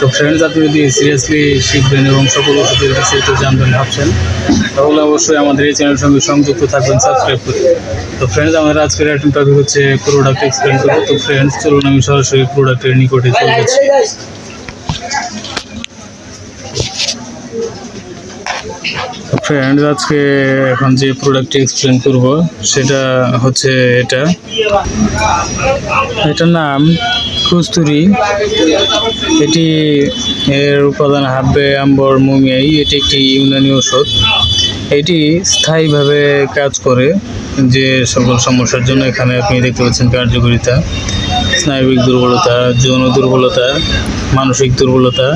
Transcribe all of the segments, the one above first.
তো ফ্রেন্ডস আপনি যদি সিরিয়াসলি শিখবেন এবং সকল ওষুধের বিস্তারিত জানবেন ভাবছেন, তাহলে অবশ্যই আমাদের এই চ্যানেলের সঙ্গে সংযুক্ত থাকবেন সাবস্ক্রাইব করে। তো ফ্রেন্ডস আমাদের আজকের আইটেম টপিক হচ্ছে প্রোডাক্ট এক্সপ্লেন করব তো ফ্রেন্ডস চলুন আমি সরাসরি প্রোডাক্টের নিকটে চলে যাচ্ছি। ফ্রেন্ডস আজকে এখন যে প্রোডাক্টটি এক্সপ্লেন করব, সেটা হচ্ছে এটা। এটার নাম কস্তুরি। এটি এর উপাদান হাব্বে, আম্বর মুমিয়াই এটি একটি ইউনানি ওষুধ এটি স্থায়ীভাবে কাজ করে যে সকল সমস্যার জন্য এখানে আপনি দেখতে পাচ্ছেন কার্যকারিতা। স্নায়বিক দুর্বলতা, যৌন দুর্বলতা, মানসিক দুর্বলতা,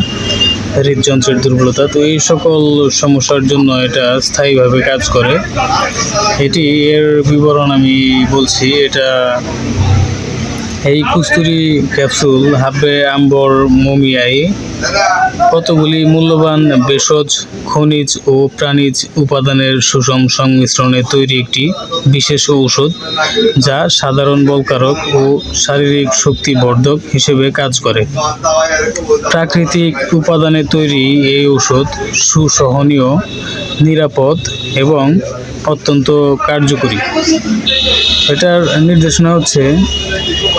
হৃদযন্ত্রের দুর্বলতা। তো এই সকল সমস্যার জন্য এটা স্থায়ীভাবে কাজ করে। এটি এর বিবরণ আমি বলছি, এটা এই কুস্তুরি ক্যাপসুল হাব্বে আম্বর, মমিয়াই, কতগুলি মূল্যবান ভেষজ, খনিজ ও প্রাণীজ উপাদানের সুষম সংমিশ্রণে তৈরি একটি বিশেষ ঔষধ যা সাধারণ বলকারক ও শারীরিক শক্তিবর্ধক হিসেবে কাজ করে। প্রাকৃতিক উপাদানে তৈরি এই ঔষধ সুসহনীয়, নিরাপদ এবং অত্যন্ত কার্যকরী। এটার নির্দেশনা হচ্ছে,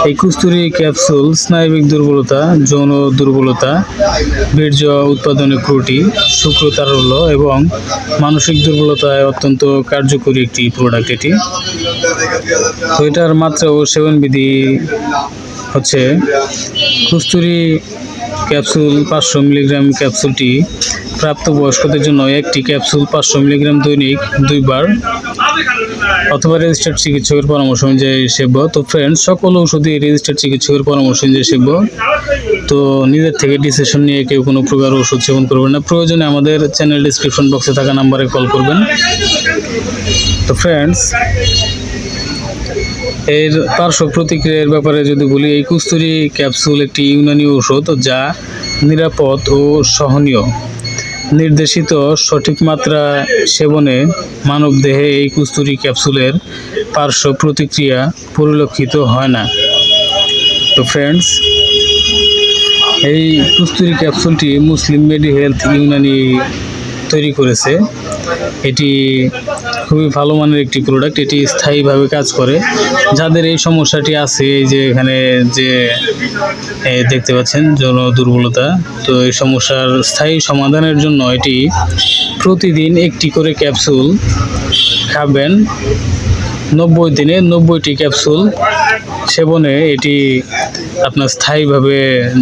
এই কুস্তুরি ক্যাপসুল, স্নায়বিক দুর্বলতা, যৌন দুর্বলতা, বীর্য উৎপাদনে ত্রুটি, শুক্রতারল্য এবং মানসিক দুর্বলতায় অত্যন্ত কার্যকরী একটি প্রোডাক্ট এটি। তো এটার মাত্রা ও সেবন বিধি হচ্ছে, কুস্তুরি ক্যাপসুল পাঁচশো মিলিগ্রাম ক্যাপসুলটি প্রাপ্তবয়স্কদের জন্য একটি ক্যাপসুল পাঁচশো মিলিগ্রাম দৈনিক দুইবার অথবা রেজিস্টার্ড চিকিৎসকের পরামর্শ অনুযায়ী সেব্য। তো ফ্রেন্ড সকল ওষুধই রেজিস্টার্ড চিকিৎসকের পরামর্শ অনুযায়ী সেব্য। তো নিজের থেকে ডিসিশন নিয়ে কেউ কোনো প্রকার ওষুধ সেবন করবেন না। প্রয়োজনে আমাদের চ্যানেল ডিসক্রিপশন বক্সে থাকা নাম্বারে কল করবেন। তো ফ্রেন্ডস এর পার্শ্ব প্রতিক্রিয়ার ব্যাপারে যদি বলি, এই কুস্তুরি ক্যাপসুল একটি ইউনানি ঔষধ যা নিরাপদ ও সহনীয়। নির্দেশিত সঠিক মাত্রা সেবনে মানবদেহে এই কুস্তুরি ক্যাপসুলের পার্শ্ব প্রতিক্রিয়া পরিলক্ষিত হয় না। তো ফ্রেন্ডস এই কুস্তুরি ক্যাপসুলটি মুসলিম মেডি হেলথ ইউনানি তৈরি করেছে। এটি খুবই ভালো মানের একটি প্রোডাক্ট এটি স্থায়ীভাবে কাজ করে। যাদের এই সমস্যাটি আছে যে এখানে যে দেখতে পাচ্ছেন যৌন দুর্বলতা, তো এই সমস্যার স্থায়ী সমাধানের জন্য এটি প্রতিদিন একটি করে ক্যাপসুল খাবেন। নব্বই দিনে নব্বইটি ক্যাপসুল সেবনে এটি আপনার স্থায়ীভাবে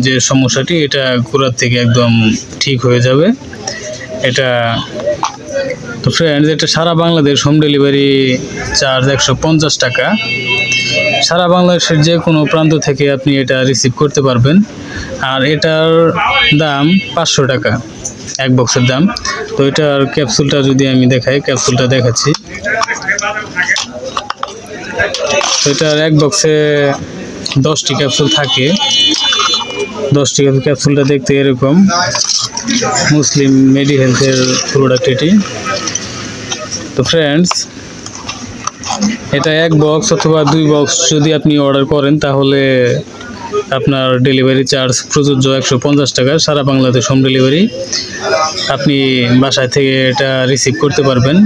যে সমস্যাটি, এটা গোড়ার থেকে একদম ঠিক হয়ে যাবে। এটা তো ফ্রেন্ডস এটা সারা বাংলাদেশ হোম ডেলিভারি চার্জ একশো পঞ্চাশ টাকা। সারা বাংলাদেশের যে কোনো প্রান্ত থেকে আপনি এটা রিসিভ করতে পারবেন। আর এটার দাম পাঁচশো টাকা, এক বক্সের দাম। তো এটার ক্যাপসুলটা যদি আমি দেখাই ক্যাপসুলটা দেখাচ্ছি। তো এটার এক বক্সে দশটি ক্যাপসুল থাকে। দশটি ক্যাপসুলটা দেখতে এরকম। মুসলিম মেডি হেলথের প্রোডাক্ট এটি। তো ফ্রেন্ডস এটা এক বক্স অথবা দুই বক্স যদি আপনি অর্ডার করেন, তাহলে আপনার ডেলিভারি চার্জ প্রযোজ্য একশো পঞ্চাশ টাকা, সারা বাংলাদেশ হোম ডেলিভারি আপনি বাসায় থেকে এটা রিসিভ করতে পারবেন,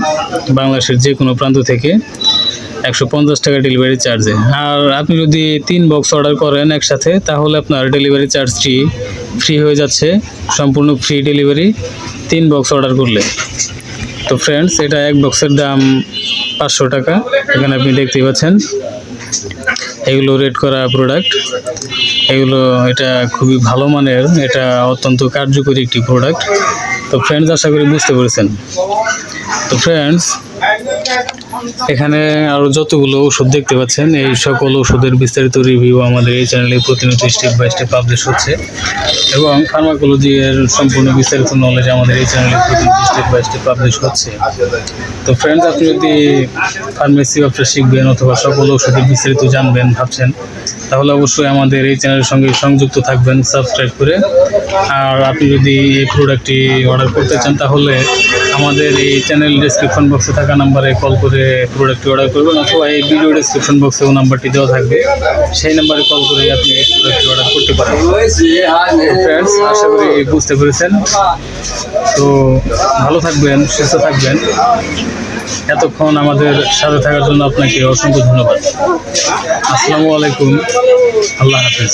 বাংলাদেশের যে কোনো প্রান্ত থেকে। একশো পঞ্চাশ টাকা ডেলিভারি চার্জে আর আপনি যদি তিন বক্স অর্ডার করেন একসাথে, তাহলে আপনার ডেলিভারি চার্জটি ফ্রি হয়ে যাচ্ছে। সম্পূর্ণ ফ্রি ডেলিভারি তিন বক্স অর্ডার করলে। তো ফ্রেন্ডস এটা এক বক্সের দাম পাঁচশো টাকা। এখানে আপনি দেখতেই পাচ্ছেন, এগুলো রেড করা প্রোডাক্ট এগুলো, এটা খুবই ভালো মানের, এটা অত্যন্ত কার্যকরী একটি প্রোডাক্ট তো ফ্রেন্ডস আশা করি বুঝতে পেরেছেন। তো ফ্রেন্ডস এখানে আরও যতগুলো ওষুধ দেখতে পাচ্ছেন, এই সকল ওষুধের বিস্তারিত রিভিউ আমাদের এই চ্যানেলে প্রতিনিয়ত স্টেপ বাই স্টেপ পাবলিশ হচ্ছে। এবং ফার্মাকোলজি এর সম্পূর্ণ বিস্তারিত নলেজ আমাদের এই চ্যানেলে প্রতিনিয়ত স্টেপ বাই স্টেপ পাবলিশ হচ্ছে। তো ফ্রেন্ডস আপনি যদি ফার্মেসি ব্যবসা শিখবেন অথবা সকল ওষুধের বিস্তারিত জানবেন, ভাবছেন তাহলে অবশ্যই আমাদের এই চ্যানেলের সঙ্গে সংযুক্ত থাকবেন সাবস্ক্রাইব করে। আর আপনি যদি এই প্রোডাক্টটি অর্ডার করতে চান, তাহলে আমাদের এই চ্যানেল ডিসক্রিপশন বক্সে থাকা নাম্বারে কল করে প্রোডাক্টটি অর্ডার করবেন, অথবা এই ভিডিও ডিসক্রিপশন বক্সেও নাম্বারটি দেওয়া থাকবে। সেই নাম্বারে কল করে আপনি এই প্রোডাক্টটি অর্ডার করতে পারেন। ফ্রেন্ডস আশা করি বুঝতে পেরেছেন। তো ভালো থাকবেন, সুস্থ থাকবেন। এতক্ষণ আমাদের সাথে থাকার জন্য আপনাকে অসংখ্য ধন্যবাদ। আসসালামু আলাইকুম। আল্লাহ হাফেজ।